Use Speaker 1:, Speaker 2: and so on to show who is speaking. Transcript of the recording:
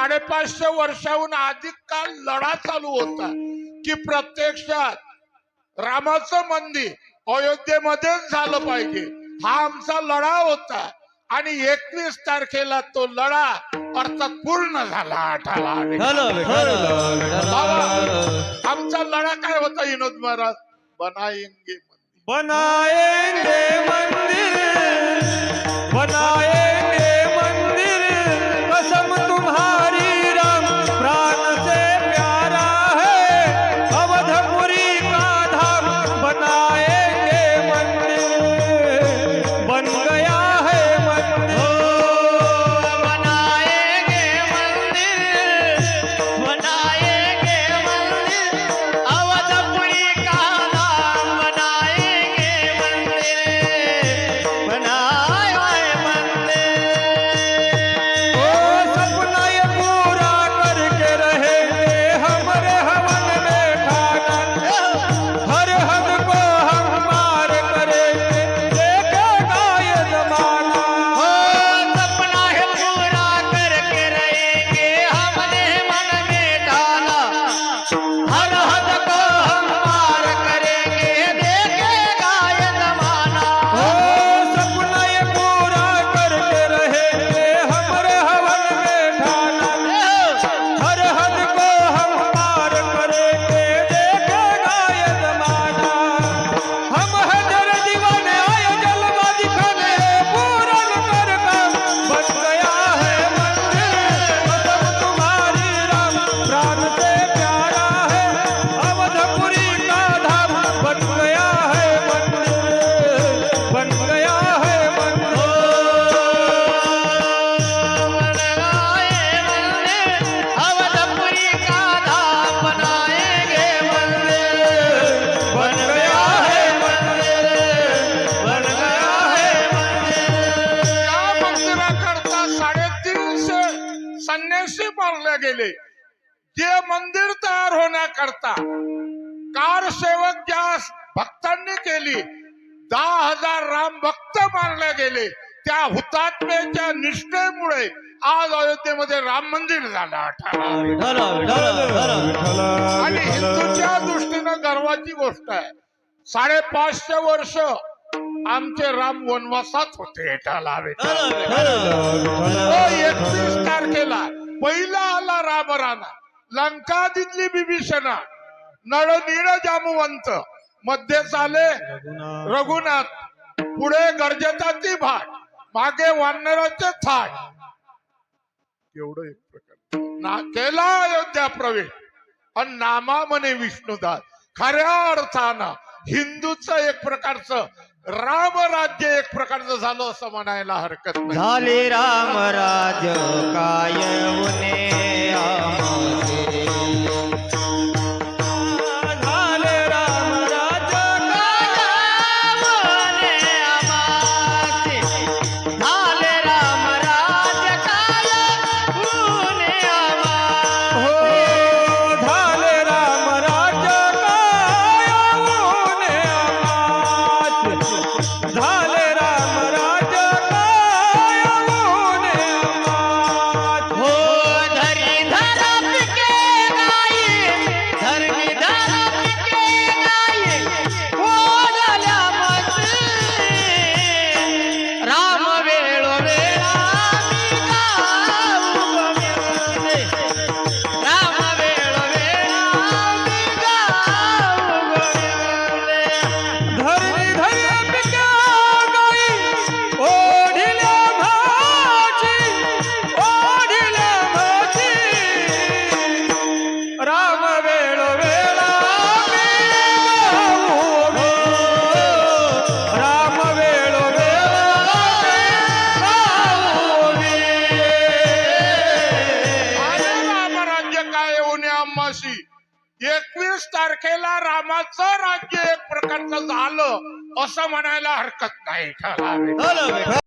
Speaker 1: साडेपाचशे वर्षाहून अधिक काळ लढा चालू होता की प्रत्यक्षात रामाचं मंदिर अयोध्येमध्येच झालं पाहिजे. हा आमचा लढा होता आणि एकवीस तारखेला तो लढा अर्थात पूर्ण झाला आमचा लढा काय होता विनोद महाराज? बनाएंगे मंदिर.
Speaker 2: बनाएंगे मंदिर.
Speaker 1: संन्यासी मारले गेले. जे मंदिर तयार होण्याकरता कार सेवक ज्या भक्तांनी केली दहा हजार राम भक्त मारले गेले त्या हुतात्म्याच्या निष्ठेमुळे आज अयोध्येमध्ये राम मंदिर झालं आणि हिंदूच्या दृष्टीनं गर्वाची गोष्ट आहे. साडेपाचशे वर्ष आमचे राम वनवासात होते. तो एकवीस तारखेला पहिला आला रामराणा. लंकादितली बिभीषणा नळ नीळ जामवंत. मध्ये चाले रघुनाथ. पुढे गर्जताची भाट. मागे वानराचे थाट. एवढं एक प्रकार. ना केला अयोध्या प्रवेश. आणि नामा म्हणे विष्णुदास. खऱ्या अर्थानं हिंदूचं एक प्रकारचं रामराज्य एक प्रकारचं झालं असं म्हणायला हरकत नाही.
Speaker 3: झाले राम राज काय
Speaker 1: तारखेला रामाचं राज्य एक प्रकारचं झालं असं म्हणायला हरकत नाही ठराविक.